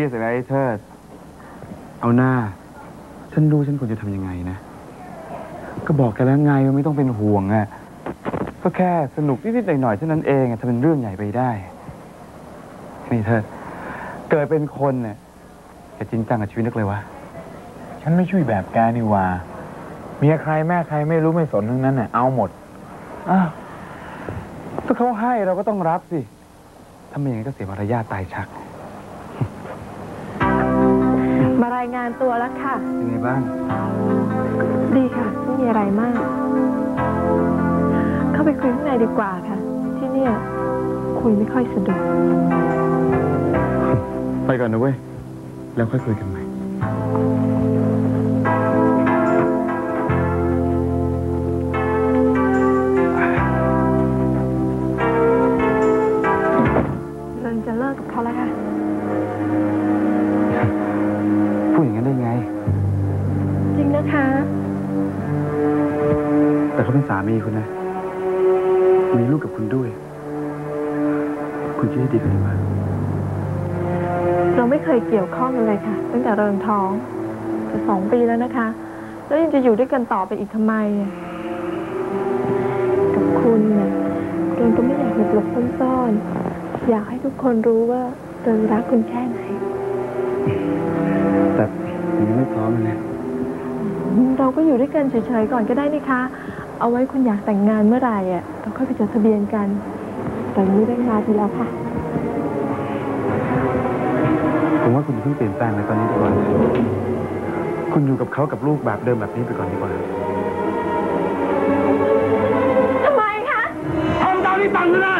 เรียกสักไอ้เทิด เอาหน้า ฉันรู้ฉันควรจะทำยังไงนะ ก็บอกแกแล้วไงว่าไม่ต้องเป็นห่วงอะก็แค่สนุกนิดๆหน่อยๆเท่านั้นเองอะถ้าเป็นเรื่องใหญ่ไปได้ นี่เทิด เกิดเป็นคนเนี่ยจะจริงจังกับชีวิตนักเลยวะ ฉันไม่ช่วยแบบแกนี่หว่า เมียใครแม่ใครไม่รู้ไม่สนทั้งนั้นน่ะเอาหมด อ้าวถ้าเขาให้เราก็ต้องรับสิ ถ้าไม่อย่างนั้นก็เสียมารยาทตายชัก มารายงานตัวแล้วค่ะ เป็นไงบ้าง ดีค่ะ ไม่มีอะไรมาก เข้าไปคุยข้างในดีกว่าค่ะ ที่เนี่ย คุยไม่ค่อยสะดวก ไปก่อนนะเว้ย แล้วค่อยคุยกันใหม่ เขาเป็นสามีคุณนะ มีลูกกับคุณด้วย คุณคิดให้ดีกันดีกว่าเราไม่เคยเกี่ยวข้องกันเลยค่ะ ตั้งแต่เริงท้องจะสองปีแล้วนะคะ แล้วยังจะอยู่ด้วยกันต่อไปอีกทำไมอะกับคุณเนี่ยเริงก็ไม่อยากหลบหลบๆซ่อนๆอยากให้ทุกคนรู้ว่าเริงรักคุณแค่ไหนแต่ผมยังไม่พร้อมเลยนะเราก็อยู่ด้วยกันเฉยๆก่อนก็ได้นี่คะ เอาไว้คุณอยากแต่งงานเมื่อไหร่อะเราค่อยไปจดทะเบียนกัน แต่นี้ได้มาทีแล้วค่ะ ผมว่าคุณอย่าเพิ่งเปลี่ยนแปลงเลยตอนนี้ดีกว่านะคุณอยู่กับเขากับลูกแบบเดิมแบบนี้ไปก่อนดีกว่าทำไมคะทำตามที่สั่งนะ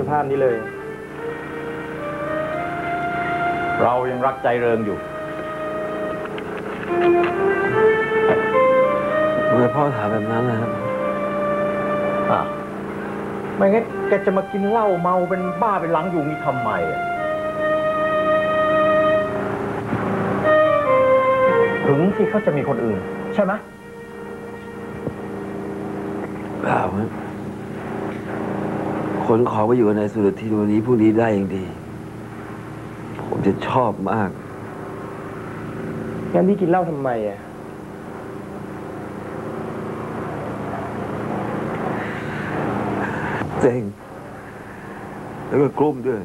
สภาพนี้เลย เรายังรักใจเริงอยู่ทำไมพ่อถามแบบนั้นนะครับอะไม่งั้นแกจะมากินเหล้าเมาเป็นบ้าเป็นหลังอยู่นี่ทำไมอะถึงที่เขาจะมีคนอื่น ใช่ไหม เปล่าฮะ คนขอไปอยู่กับนายสุรทินวันนี้พรุ่งนี้ได้อย่างดี ผมจะชอบมาก งั้นพี่กินเหล้าทำไมอะ เจ๋ง แล้วก็กลุ้มด้วย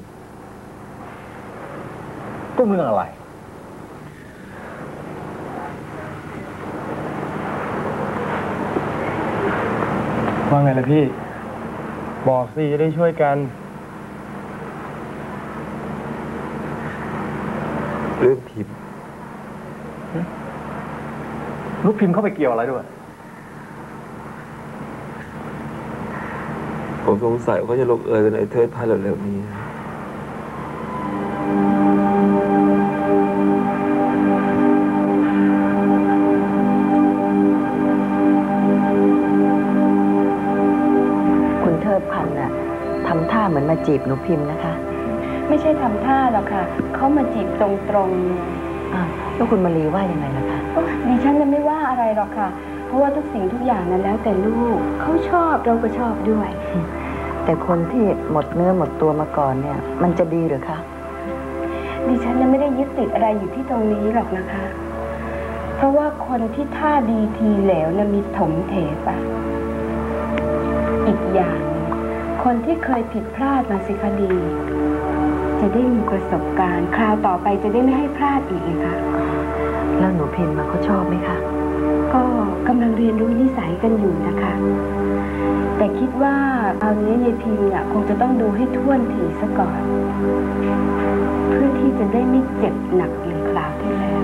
ก็เรื่องอะไร ว่าไงล่ะพี่ บอกสิจะได้ช่วยกัน เรื่องพิมพ์ลูกพิมพ์เข้าไปเกี่ยวอะไรด้วย ผมสงสัยว่าเขาจะลงเอยกับนายเทิดภายเร็วๆนี้นะ จีบหนูพิมพ์นะคะไม่ใช่ทำท่าหรอกค่ะ เขามาจีบตรงอ้าวแล้วคุณมารีว่ายังไงล่ะคะๆโอ๊ยดิฉันจะไม่ว่าอะไรหรอกค่ะ เพราะว่าทุกสิ่งทุกอย่างนั้นแล้วแต่ลูก เขาชอบเราก็ชอบด้วย แต่คนที่หมดเนื้อหมดตัวมาก่อนเนี่ย มันจะดีหรือคะดิฉันยังไม่ได้ยึดติดอะไรอยู่ที่ตรงนี้หรอกนะคะ เพราะว่าคนที่ท่าดีทีเหลวนะมีถมเถปะอีกอย่างหนึ่ง คนที่เคยผิดพลาดมาสิคดี จะได้มีประสบการณ์คราวต่อไปจะได้ไม่ให้พลาดอีกนะคะ แล้วหนูพิมพ์มาเขาชอบไหมคะอก็กำลังเรียนรู้นิสัยกันอยู่นะคะ แต่คิดว่าเอานี้ยายพิมเนี่ยคงจะต้องดูให้ท่วนถี่ซะก่อน เพื่อที่จะได้ไม่เจ็บหนักเหมือนคราวที่แล้ว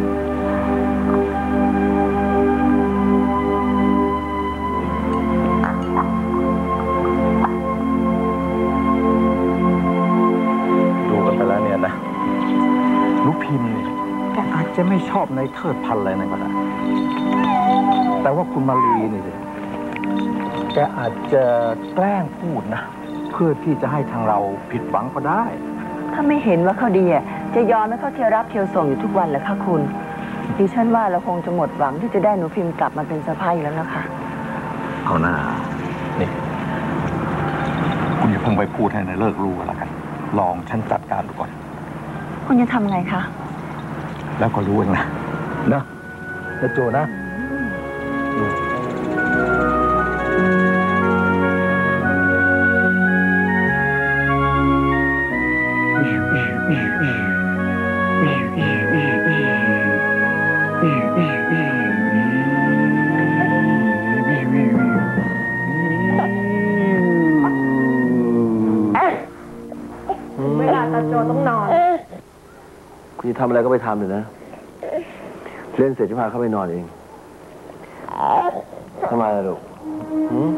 พิมพ์เนี่ยแกอาจจะไม่ชอบในเทิดพันธุ์อะไรนั่นก็ได้แต่ว่าคุณมาลีนี่สิแกอาจจะแกล้งพูดนะ เพื่อที่จะให้ทางเราผิดหวังก็ได้ ถ้าไม่เห็นว่าเขาดีอะจะยอมให้เขาเที่ยวรับเที่ยวส่งอยู่ทุกวันเหรอคะคุณ ดิฉันว่าเราคงจะหมดหวังที่จะได้หนูพิมพ์กลับมาเป็นสะพ้ายแล้วนะคะ เอาหน้า นี่ คุณอย่าเพิ่งไปพูดให้นายเลิกรู้กันแล้วกัน ลองฉันจัดการดูก่อน คุณจะทำไงคะ แล้วก็รู้เองนะนะแล้วโจนะ คุณจะทำอะไรก็ไปทำเถอะนะ เล่นเสร็จจะพาเข้าไปนอนเองทำไมล่ะลูกหืม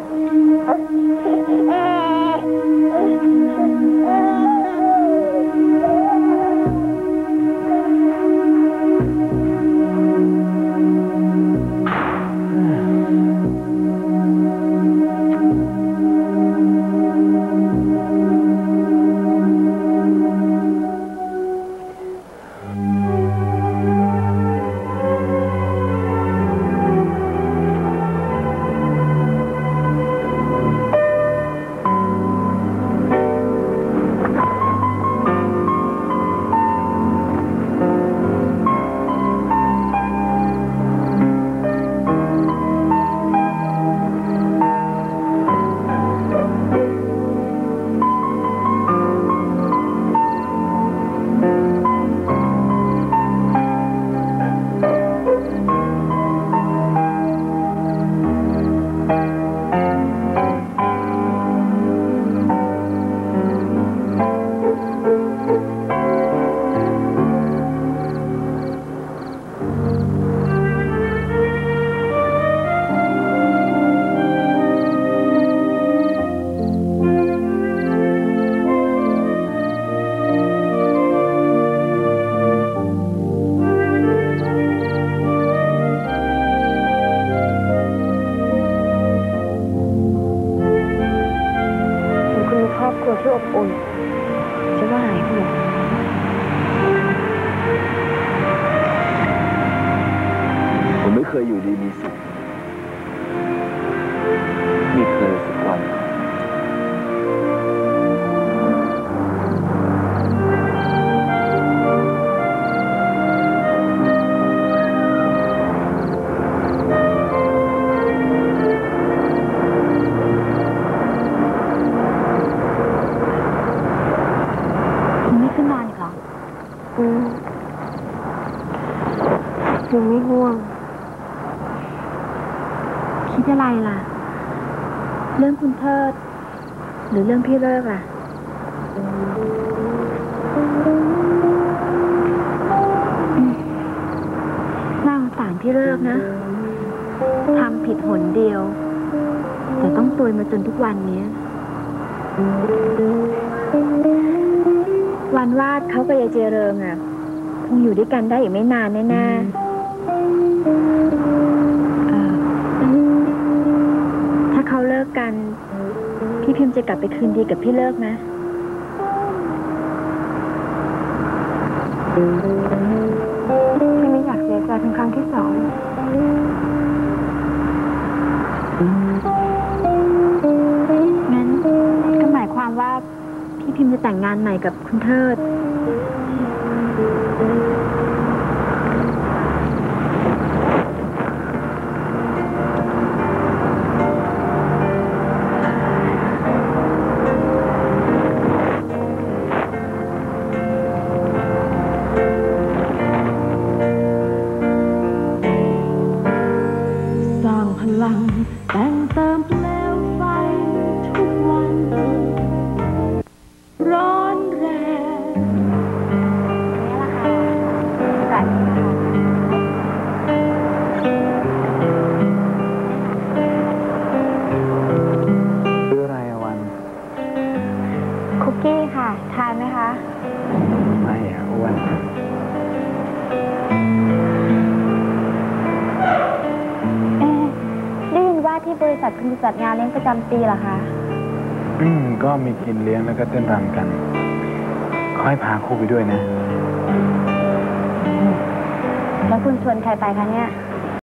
วที่อบอุ่นจะว่าหายห่วงผมไม่เคยอยู่ดีมีสุข คิดอะไรล่ะ เรื่องคุณเทิด หรือเรื่องพี่เลิกล่ะ น่าสงสารพี่เลิกนะ ทำผิดหนเดียว แต่ต้องตวยมาจนทุกวันนี้ วันวาดเขากับยายเจริงอะ คงอยู่ด้วยกันได้อีกไม่นานแน่ๆ กกัน พี่พิมพ์จะกลับไปคืนดีกับพี่เลิกนะ พี่ไม่อยากเสียใจเป็นครั้งที่สองงั้นก็หมายความว่าพี่พิมพ์จะแต่งงานใหม่กับคุณเทิด คุณจะจัดงานเลี้ยงประจำปีเหรอคะ อืม ก็มีกินเลี้ยงแล้วก็เต้นรำกัน ขอให้พาครูไปด้วยนะ แล้วคุณชวนใครไปคะเนี่ย